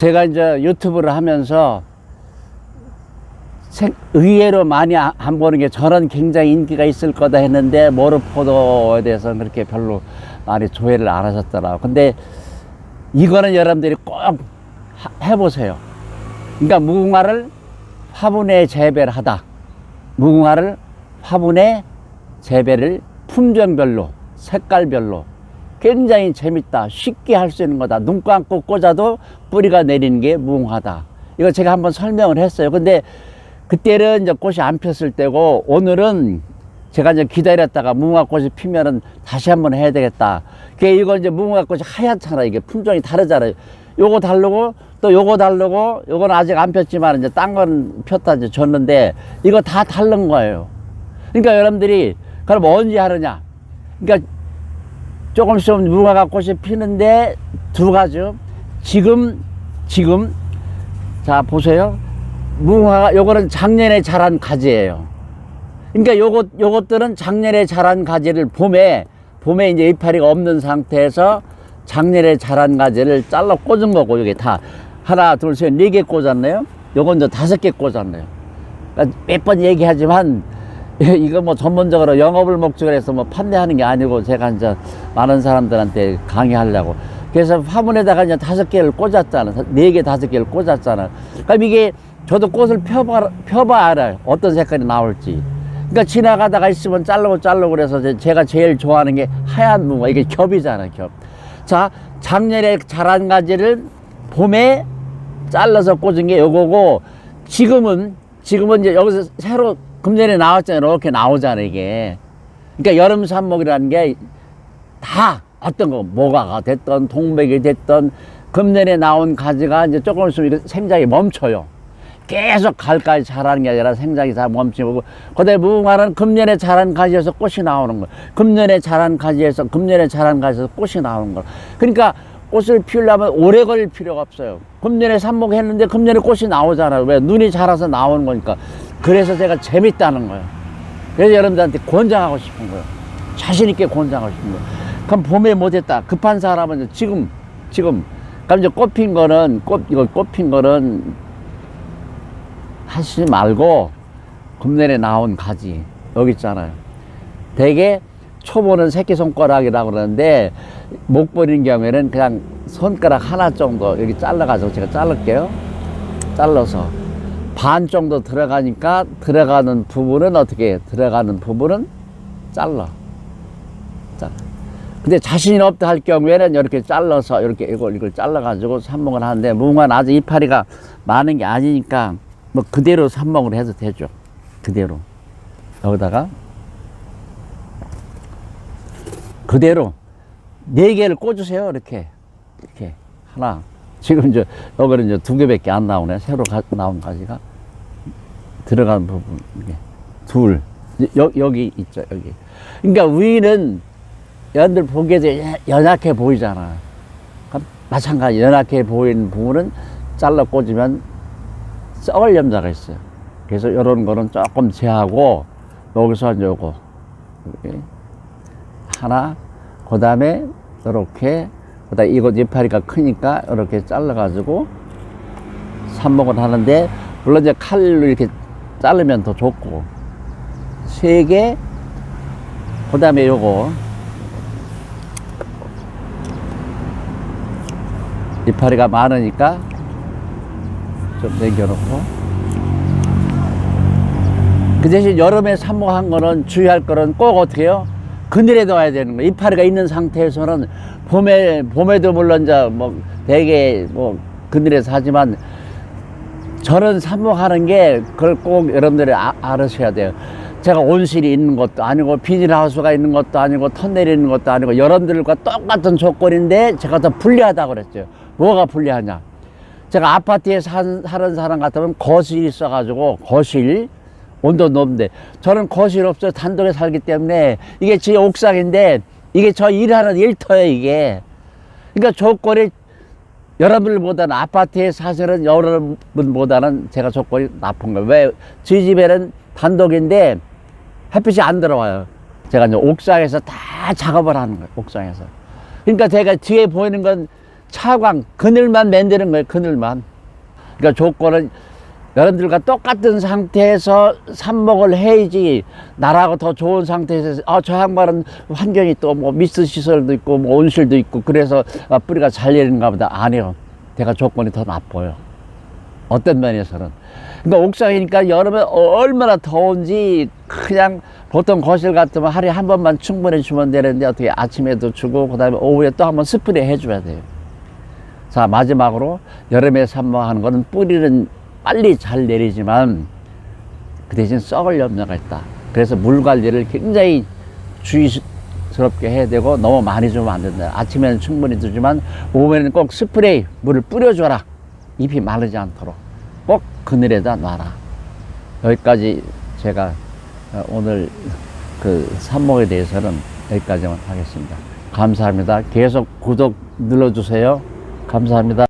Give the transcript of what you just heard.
제가 이제 유튜브를 하면서 생- 의외로 많이 아- 안 보는 게 저는 굉장히 인기가 있을 거다 했는데 모르포도에 대해서 그렇게 별로 많이 조회를 안 하셨더라고요. 근데 이거는 여러분들이 꼭 하- 해보세요. 그러니까 무궁화를 화분에 재배를 하다. 무궁화를 화분에 재배를 품종별로, 색깔별로 굉장히 재밌다. 쉽게 할 수 있는 거다. 눈 감고 꽂아도 뿌리가 내리는 게 무궁화다. 이거 제가 한번 설명을 했어요. 근데 그때는 이제 꽃이 안 폈을 때고 오늘은 제가 이제 기다렸다가 무궁화 꽃이 피면은 다시 한번 해야 되겠다. 그게 이거 이제 무궁화 꽃이 하얗잖아. 이게 품종이 다르잖아요. 요거 다르고 또 요거 다르고 요건 아직 안 폈지만 이제 딴 건 폈다 이제 줬는데 이거 다 다른 거예요. 그러니까 여러분들이 그럼 언제 하느냐? 그러니까 조금 있으면 무화과 꽃이 피는데 두 가지. 지금, 지금, 자, 보세요. 무화과, 요거는 작년에 자란 가지예요. 그러니까 요것, 요것들은 작년에 자란 가지를 봄에, 봄에 이제 이파리가 없는 상태에서 작년에 자란 가지를 잘라 꽂은 거고, 이게 다 하나, 둘, 셋, 네 개 꽂았네요. 요건 이제 다섯 개 꽂았네요. 몇 번 얘기하지만 이거 뭐 전문적으로 영업을 목적으로 해서 뭐 판매하는 게 아니고 제가 이제 많은 사람들한테 강의하려고. 그래서 화분에다가 이제 다섯 개를 꽂았잖아. 네 개 다섯 개를 꽂았잖아. 그럼 이게 저도 꽃을 펴봐 펴봐 알아요 어떤 색깔이 나올지. 그러니까 지나가다가 있으면 자르고 자르고 그래서 제- 제가 제일 좋아하는 게 하얀 무가 이게 겹이잖아요 겹자 작년에 자란 가지를 봄에 잘라서 꽂은 게 요거고 지금은 지금은 이제 여기서 새로 금년에 나왔잖아요. 이렇게 나오잖아요, 이게. 그러니까 여름 삽목이라는 게 다 어떤 거 모가가 됐던 동백이 됐던 금년에 나온 가지가 이제 조금 있으면 생장이 멈춰요. 계속 가을까지 자라는 게 아니라 생장이 다 멈추고 그다음에 무궁화는 금년에 자란 가지에서 꽃이 나오는 거예요. 금년에 자란 가지에서 금년에 자란 가지에서 꽃이 나오는 거예요. 그러니까 꽃을 피우려면 오래 걸릴 필요가 없어요. 금년에 삽목했는데 금년에 꽃이 나오잖아요. 왜? 눈이 자라서 나오는 거니까. 그래서 제가 재밌다는 거예요. 그래서 여러분들한테 권장하고 싶은 거예요. 자신있게 권장하고 싶은 거예요. 그럼 봄에 못했다. 급한 사람은 지금, 지금. 그럼 이제 꽃핀 거는, 꽃, 이거 꽃핀 거는 하시지 말고, 금년에 나온 가지. 여기 있잖아요. 대개 초보는 새끼손가락이라고 그러는데, 목 버린 경우에는 그냥 손가락 하나 정도 여기 잘라가지고 제가 자를게요. 잘라서. 반 정도 들어가니까 들어가는 부분은 어떻게 해? 들어가는 부분은 잘라. 자. 근데 자신이 없다 할 경우에는 이렇게 잘라서 이렇게 이걸 이걸 잘라가지고 삽목을 하는데 무궁화는 아직 이파리가 많은 게 아니니까 뭐 그대로 삽목을 해도 되죠. 그대로 여기다가 그대로 네 개를 꽂으세요. 이렇게 이렇게 하나. 지금 이제 여기는 이제 두 개밖에 안 나오네. 새로 가, 나온 가지가 들어간 부분 이게 둘. 여, 여기 있죠. 여기. 그러니까 위는 여러분들 보기에도 연- 연약해 보이잖아. 마찬가지 연약해 보이는 부분은 잘라 꽂으면 썩을 염자가 있어요. 그래서 이런 거는 조금 제하고 여기서 요거 이렇게 하나 그 다음에 이렇게 그다음 이거 이파리가 크니까 이렇게 잘라가지고 삽목을 하는데 물론 이제 칼로 이렇게 자르면 더 좋고 세개 그 다음에 요거 이파리가 많으니까 좀 남겨놓고 그 대신 여름에 삽목한 거는 주의할 거는 꼭 어떻게 해요? 그늘에 둬야 되는 거예요. 이파리가 있는 상태에서는 봄에, 봄에도 물론 이제 뭐 되게 뭐 그늘에서 하지만 저는 삽목하는 게 그걸 꼭 여러분들이 아, 알으셔야 돼요. 제가 온실이 있는 것도 아니고 비닐하우스가 있는 것도 아니고 터널이 있는 것도 아니고 여러분들과 똑같은 조건인데 제가 더 불리하다고 그랬죠. 뭐가 불리하냐? 제가 아파트에 산, 사는 사람 같으면 거실이 있어가지고 거실 온도 높은데 저는 거실 없어요 단독에 살기 때문에 이게 제 옥상인데 이게 저 일하는 일터예요 이게 그러니까 조건이 여러분들보다는 아파트에 사시는 여러분보다는 제가 조건이 나쁜 거예요 왜? 저희 집에는 단독인데 햇빛이 안 들어와요 제가 이제 옥상에서 다 작업을 하는 거예요 옥상에서 그러니까 제가 뒤에 보이는 건 차광 그늘만 만드는 거예요. 그늘만. 그러니까 조건은 여러분들과 똑같은 상태에서 삽목을 해야지 나라고 더 좋은 상태에서 아 저 양반은 환경이 또 뭐 미스 시설도 있고 뭐 온실도 있고 그래서 아, 뿌리가 잘 내리는가 보다. 아니요. 내가 조건이 더 나빠요. 어떤 면에서는. 그러니까 옥상이니까 여름에 얼마나 더운지 그냥 보통 거실 같으면 하루에 한 번만 충분히 주면 되는데 어떻게 아침에도 주고 그다음에 오후에 또 한 번 스프레이 해줘야 돼요. 자 마지막으로 여름에 삽목하는 거는 뿌리는 빨리 잘 내리지만 그 대신 썩을 염려가 있다. 그래서 물 관리를 굉장히 주의스럽게 해야 되고 너무 많이 주면 안 된다. 아침에는 충분히 주지만 오후에는 꼭 스프레이 물을 뿌려줘라. 잎이 마르지 않도록 꼭 그늘에다 놔라. 여기까지 제가 어, 오늘 그 삽목에 대해서는 여기까지만 하겠습니다. 감사합니다. 계속 구독 눌러주세요. 감사합니다.